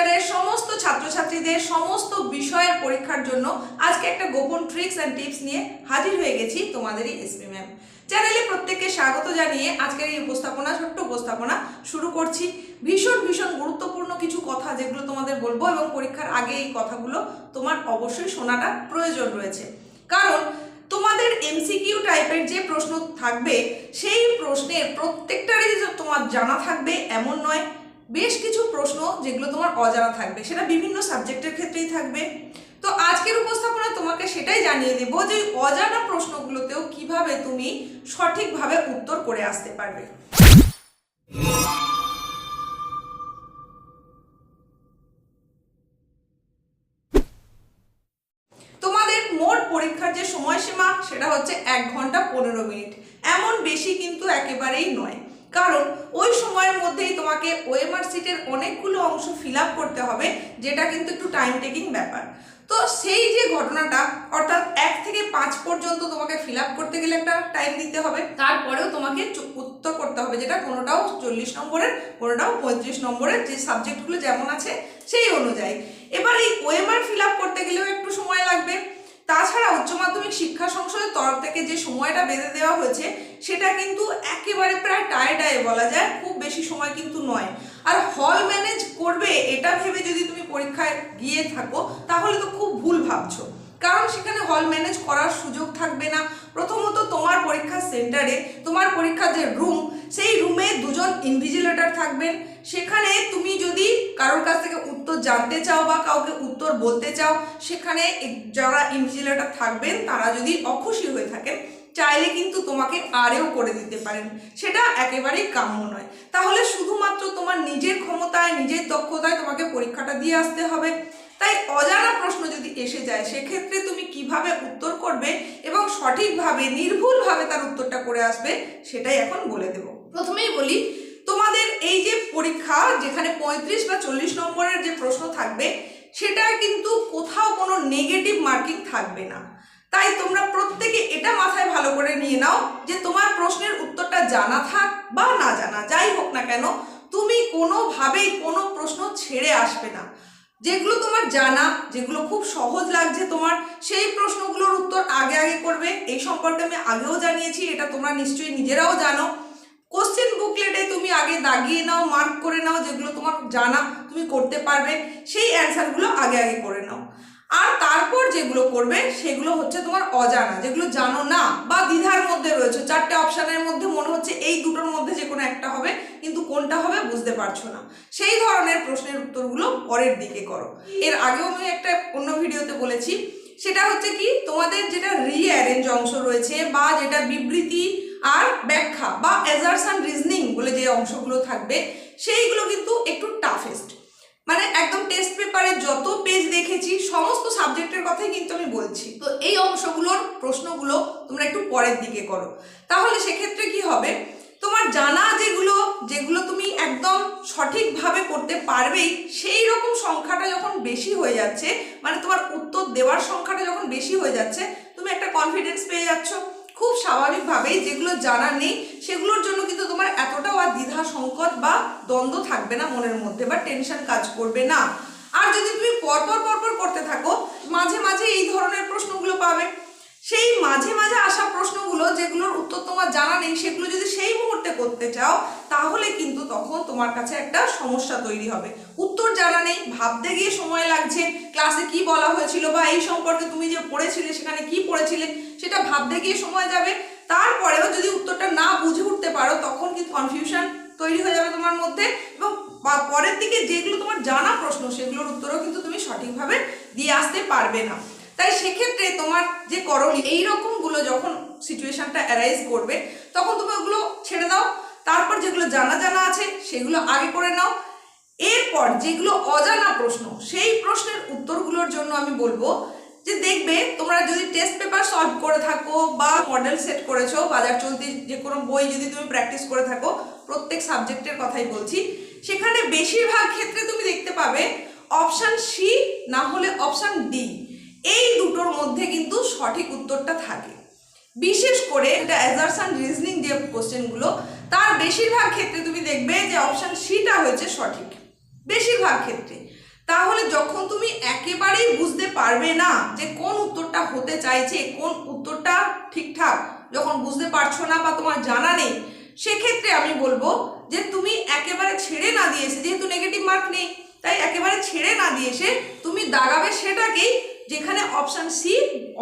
সেমিস্টারের সমস্ত ছাত্রছাত্রীদের সমস্ত বিষয়ের পরীক্ষার জন্য আজকে একটা গোপন ট্রিক্স অ্যান্ড টিপস নিয়ে হাজির হয়ে গেছি তোমাদেরই এসপি ম্যাম চ্যানেলে প্রত্যেককে স্বাগত জানিয়ে আজকের এই উপস্থাপনা, ছোট্ট উপস্থাপনা শুরু করছি। ভীষণ ভীষণ গুরুত্বপূর্ণ কিছু কথা যেগুলো তোমাদের বলব এবং পরীক্ষার আগে এই কথাগুলো তোমার অবশ্যই শোনাটা প্রয়োজন রয়েছে। কারণ তোমাদের এমসিকিউ টাইপের যে প্রশ্ন থাকবে, সেই প্রশ্নের প্রত্যেকটারই তোমার জানা থাকবে, এমন নয় বেশ কিছু প্রশ্ন যেগুলো তোমার অজানা থাকবে, সেটা বিভিন্ন সাবজেক্টের ক্ষেত্রেই থাকবে। তো আজকের উপস্থাপনা তোমাকে সেটাই জানিয়ে দেবো যে অজানা প্রশ্নগুলোতেও কীভাবে তুমি সঠিকভাবে উত্তর করে আসতে পারবে। তোমাদের মোট পরীক্ষার যে সময়সীমা, সেটা হচ্ছে এক ঘণ্টা পনেরো মিনিট। এমন বেশি কিন্তু একেবারেই নয়। কারণ ওই সময়ের মধ্যেই তোমাকে ওএমআর সিটের অনেকগুলো অংশ ফিল করতে হবে, যেটা কিন্তু একটু টাইম টেকিং ব্যাপার। তো সেই যে ঘটনাটা, অর্থাৎ এক থেকে পাঁচ পর্যন্ত তোমাকে ফিল করতে গেলে একটা টাইম দিতে হবে, তারপরেও তোমাকে উত্তর করতে হবে, যেটা কোনোটাও চল্লিশ নম্বরের, কোনোটাও পঁয়ত্রিশ নম্বরের যে সাবজেক্টগুলো যেমন আছে, সেই অনুযায়ী। এবার এই ওএমআর ফিল করতে গেলেও একটু সময় লাগবে। তাছাড়া উচ্চ মাধ্যমিক শিক্ষা সংসদের তরফ থেকে যে সময়টা বেঁধে দেওয়া হয়েছে, সেটা কিন্তু একেবারে প্রায় টায়ে টায়ে বলা যায়, খুব বেশি সময় কিন্তু নয়। আর হল ম্যানেজ করবে এটা ভেবে যদি তুমি পরীক্ষায় গিয়ে থাকো, তাহলে তো খুব ভুল ভাবছ। কারণ সেখানে হল ম্যানেজ করার সুযোগ থাকবে না। প্রথমত তোমার পরীক্ষার সেন্টারে তোমার পরীক্ষার যে রুম সেই রুমে দুজন ইনভিজিলেটর থাকবেন। সেখানে তুমি যদি কারোর কাছ থেকে উত্তর জানতে চাও বা কাউকে উত্তর বলতে চাও, সেখানে যারা ইনভিজিলেটর থাকবেন, তারা যদি অখুশি হয়ে থাকেন, চাইলে কিন্তু তোমাকে আরেও করে দিতে পারেন। সেটা একেবারেই কাম্য নয়। তাহলে শুধুমাত্র তোমার নিজের ক্ষমতায়, নিজের দক্ষতায় তোমাকে পরীক্ষাটা দিয়ে আসতে হবে। তাই অজানা প্রশ্ন যদি এসে যায়, সেক্ষেত্রে তুমি কীভাবে উত্তর করবে এবং সঠিকভাবে, নির্ভুলভাবে তার উত্তরটা করে আসবে, সেটাই এখন বলে দেব। প্রথমেই বলি তোমাদের এই যে পরীক্ষা, যেখানে পঁয়ত্রিশ বা চল্লিশ নম্বরের যে প্রশ্ন থাকবে সেটা কিন্তু কোথাও কোনো নেগেটিভ মার্কিং থাকবে না। তাই তোমরা প্রত্যেকে এটা মাথায় ভালো করে নিয়ে নাও যে তোমার প্রশ্নের উত্তরটা জানা থাক বা না জানা, যাই হোক না কেন, তুমি কোনোভাবেই কোনো প্রশ্ন ছেড়ে আসবে না। যেগুলো তোমার জানা, যেগুলো খুব সহজ লাগছে তোমার, সেই প্রশ্নগুলোর উত্তর আগে আগে করবে। এই সম্পর্কে আমি আগেও জানিয়েছি, এটা তোমরা নিশ্চয়ই নিজেরাও জানো। কোশ্চেন বুকলেটে তুমি আগে দাগিয়ে নাও মার্ক করে নাও যেগুলো তোমার জানা তুমি করতে পারবে, সেই অ্যান্সারগুলো আগে আগে করে নাও। আর তারপর যেগুলো করবে, সেগুলো হচ্ছে তোমার অজানা, যেগুলো জানো না বা দ্বিধার মধ্যে রয়েছে। চারটে অপশানের মধ্যে মনে হচ্ছে এই দুটোর মধ্যে যে কোনো একটা হবে, কিন্তু কোনটা হবে বুঝতে পারছ না। সেই ধরনের প্রশ্নের উত্তরগুলো পরের দিকে করো। এর আগেও আমি একটা অন্য ভিডিওতে বলেছি, সেটা হচ্ছে কি, তোমাদের যেটা রিঅ্যারেঞ্জ অংশ রয়েছে বা যেটা বিবৃতি আর ব্যাখ্যা বা অ্যাজারসান রিজনিং বলে যে অংশগুলো থাকবে, সেইগুলো কিন্তু একটু টাফেস্ট মানে একদম টেস্ট পেপারে যত পেজ দেখেছি, সমস্ত সাবজেক্টের কথাই কিন্তু আমি বলছি। তো এই অংশগুলোর প্রশ্নগুলো তোমরা একটু পরের দিকে করো। তাহলে সেক্ষেত্রে কি হবে? তোমার জানা যেগুলো যেগুলো তুমি একদম সঠিকভাবে করতে পারবেই সেই রকম সংখ্যাটা যখন বেশি হয়ে যাচ্ছে মানে তোমার উত্তর দেওয়ার সংখ্যাটা যখন বেশি হয়ে যাচ্ছে, তুমি একটা কনফিডেন্স পেয়ে যাচ্ছ। খুব স্বাভাবিকভাবেই যেগুলো জানা নেই, সেগুলোর জন্য কিন্তু তোমার এতটাও আর দ্বিধা সংকট বা দ্বন্দ্ব থাকবে না মনের মধ্যে বা টেনশন কাজ করবে না। আর যদি তুমি পরপর পরপর করতে থাকো, মাঝে মাঝে এই ধরনের প্রশ্নগুলো পাবে। সেই মাঝে মাঝে আসা প্রশ্নগুলো যেগুলোর উত্তর তোমার জানা নেই, সেগুলো যদি সেই মুহূর্তে করতে চাও, তাহলে কিন্তু তখন তোমার কাছে একটা সমস্যা তৈরি হবে। উত্তর জানা নেই, ভাবতে গিয়ে সময় লাগছে ক্লাসে কি বলা হয়েছিল বা এই সম্পর্কে তুমি যে পড়েছিলে, সেখানে কি পড়েছিলে সেটা ভাবতে গিয়ে সময় যাবে। তারপরেও যদি উত্তরটা না বুঝে উঠতে পারো, তখন কিন্তু কনফিউশন তৈরি হয়ে যাবে তোমার মধ্যে এবং পরের দিকে যেগুলো তোমার জানা প্রশ্ন, সেগুলোর উত্তরও কিন্তু তুমি সঠিকভাবে দিয়ে আসতে পারবে না। তাই সেক্ষেত্রে তোমার যে করণীয় এই রকমগুলো যখন সিচুয়েশনটা অ্যারাইজ করবে, তখন তুমি ওগুলো ছেড়ে দাও। তারপর যেগুলো জানা জানা আছে, সেগুলো আগে করে নাও। এরপর যেগুলো অজানা প্রশ্ন, সেই প্রশ্নের উত্তরগুলোর জন্য আমি বলব যে দেখবে তোমরা যদি টেস্ট পেপার সলভ করে থাকো বা মডেল সেট করেছ, বাজার চলতি যে কোনো বই যদি তুমি প্র্যাকটিস করে থাকো, প্রত্যেক সাবজেক্টের কথাই বলছি। সেখানে বেশিরভাগ ক্ষেত্রে তুমি দেখতে পাবে অপশান সি না হলে অপশান ডি এই দুটোর মধ্যে কিন্তু সঠিক উত্তরটা থাকে। বিশেষ করে এটা অ্যাজারসান রিজনিং যে কোশ্চেনগুলো তার বেশিরভাগ ক্ষেত্রে তুমি দেখবে যে অপশান সিটা হয়েছে সঠিক। বেশিরভাগ ক্ষেত্রে। তাহলে যখন তুমি একেবারেই বুঝতে পারবে না যে কোন উত্তরটা হতে চাইছে, কোন উত্তরটা ঠিকঠাক যখন বুঝতে পারছ না বা তোমার জানা নেই, সেক্ষেত্রে আমি বলব যে তুমি একেবারে ছেড়ে না দিয়ে এসে, যেহেতু নেগেটিভ মার্ক নেই, তাই একেবারে ছেড়ে না দিয়ে এসে তুমি দাঁড়াবে সেটাকেই যেখানে অপশান সি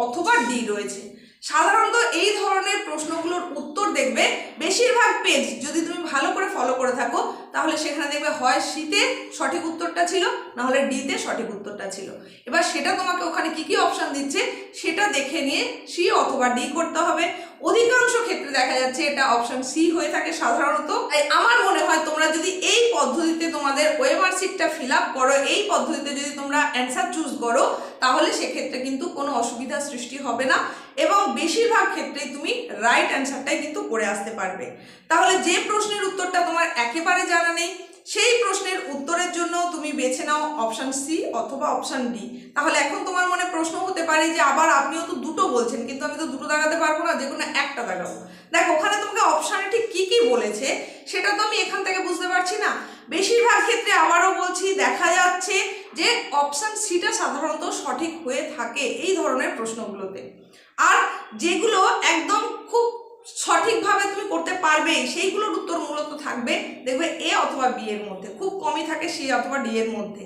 অথবা ডি রয়েছে। সাধারণত এই ধরনের প্রশ্নগুলোর উত্তর দেখবে বেশিরভাগ পেজ যদি তুমি ভালো করে ফলো করে থাকো, তাহলে সেখানে দেখবে হয় শীতে সঠিক উত্তরটা ছিল, না হলে ডিতে সঠিক উত্তরটা ছিল। এবার সেটা তোমাকে ওখানে কি কি অপশান দিচ্ছে, সেটা দেখে নিয়ে সি অথবা ডি করতে হবে। অধিকাংশ ক্ষেত্রে দেখা যাচ্ছে এটা অপশন সি হয়ে থাকে সাধারণত। তাই আমার মনে হয় তোমরা যদি এই পদ্ধতিতে তোমাদের ওয়েমার সিটটা ফিল আপ করো, এই পদ্ধতিতে যদি তোমরা অ্যান্সার চুজ করো, তাহলে সেক্ষেত্রে কিন্তু কোনো অসুবিধা সৃষ্টি হবে না এবং বেশিরভাগ ক্ষেত্রেই তুমি রাইট অ্যান্সারটাই কিন্তু করে আসতে পারবে। তাহলে যে প্রশ্নের উত্তরটা তোমার একেবারে জানা নেই সেই প্রশ্নের উত্তরের জন্য তুমি বেছে নাও অপশান সি অথবা অপশান ডি তাহলে এখন তোমার মনে প্রশ্ন হতে পারে যে আবার আপনিও তো দুটো বলছেন, কিন্তু আমি তো দুটো দাঁড়াতে পারব না যে কোনো একটা দাগাবো। দেখো, ওখানে তোমাকে অপশানে ঠিক কী কী বলেছে, সেটা তো আমি এখান থেকে বুঝতে পারছি না। বেশিরভাগ ক্ষেত্রে আবারও বলছি, দেখা যাচ্ছে যে অপশান সিটা সাধারণত সঠিক হয়ে থাকে এই ধরনের প্রশ্নগুলোতে। আর যেগুলো একদম খুব সঠিকভাবে তুমি করতে পারবে, সেইগুলোর উত্তর মূলত থাকবে, দেখবে এ অথবা বি এর মধ্যে, খুব কমই থাকে সি অথবা ডি এর মধ্যে।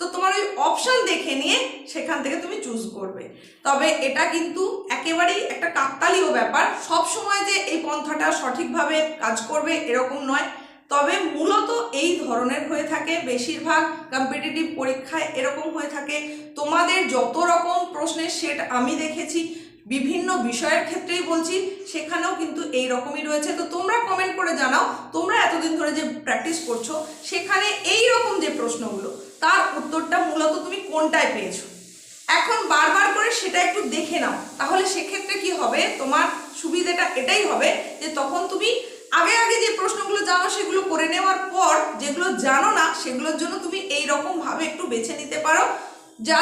তো তোমার ওই অপশান দেখে নিয়ে সেখান থেকে তুমি চুজ করবে। তবে এটা কিন্তু একেবারেই একটা কাকতালীয় ব্যাপার, সব সময় যে এই পন্থাটা সঠিকভাবে কাজ করবে এরকম নয়। তবে মূলত এই ধরনের হয়ে থাকে, বেশিরভাগ কম্পিটিটিভ পরীক্ষায় এরকম হয়ে থাকে। তোমাদের যত রকম প্রশ্নের সেট আমি দেখেছি বিভিন্ন বিষয়ের ক্ষেত্রেই বলছি, সেখানেও কিন্তু এই রকমই রয়েছে। তো তোমরা কমেন্ট করে জানাও, তোমরা এতদিন ধরে যে প্র্যাকটিস করছ, সেখানে এই রকম যে প্রশ্নগুলো, তার উত্তরটা মূলত তুমি কোনটায় পেয়েছ? এখন বারবার করে সেটা একটু দেখে নাও, তাহলে সেক্ষেত্রে কি হবে? তোমার সুবিধাটা এটাই হবে যে তখন তুমি আগে আগে যে প্রশ্নগুলো জানো, সেগুলো করে নেওয়ার পর যেগুলো জানো না, সেগুলোর জন্য তুমি এই রকম ভাবে একটু বেছে নিতে পারো। যা,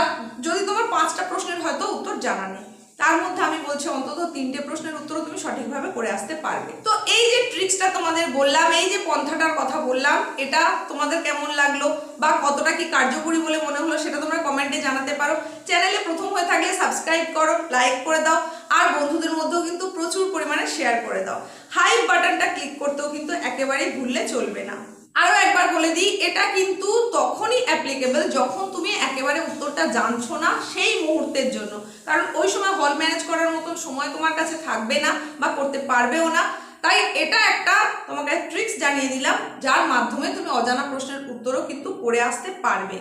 যদি তোমার পাঁচটা প্রশ্নের হয়তো উত্তর জানা নেই। তার মধ্যে আমি বলছি অন্তত তিনটে প্রশ্নের উত্তরও তুমি সঠিকভাবে করে আসতে পারবে। তো এই যে ট্রিক্সটা তোমাদের বললাম, এই যে পন্থাটার কথা বললাম, এটা তোমাদের কেমন লাগল বা কতটা কি কার্যকরী বলে মনে হলো সেটা তোমরা কমেন্টে জানাতে পারো। চ্যানেলে প্রথম হয়ে থাকলে সাবস্ক্রাইব করো লাইক করে দাও, আর বন্ধুদের মধ্যেও কিন্তু প্রচুর পরিমাণে শেয়ার করে দাও। হাই বাটনটা ক্লিক করতেও কিন্তু একেবারেই ভুললে চলবে না। আরও একবার বলে দিই, এটা কিন্তু তখনই অ্যাপ্লিকেবল যখন তুমি একেবারে উত্তরটা জানছো না সেই মুহূর্তের জন্য। কারণ ওই সময় হল ম্যানেজ করার মতন সময় তোমার কাছে থাকবে না বা করতে পারবেও না। তাই এটা একটা তোমাকে ট্রিক্স জানিয়ে দিলাম, যার মাধ্যমে তুমি অজানা প্রশ্নের উত্তরও কিন্তু করে আসতে পারবে।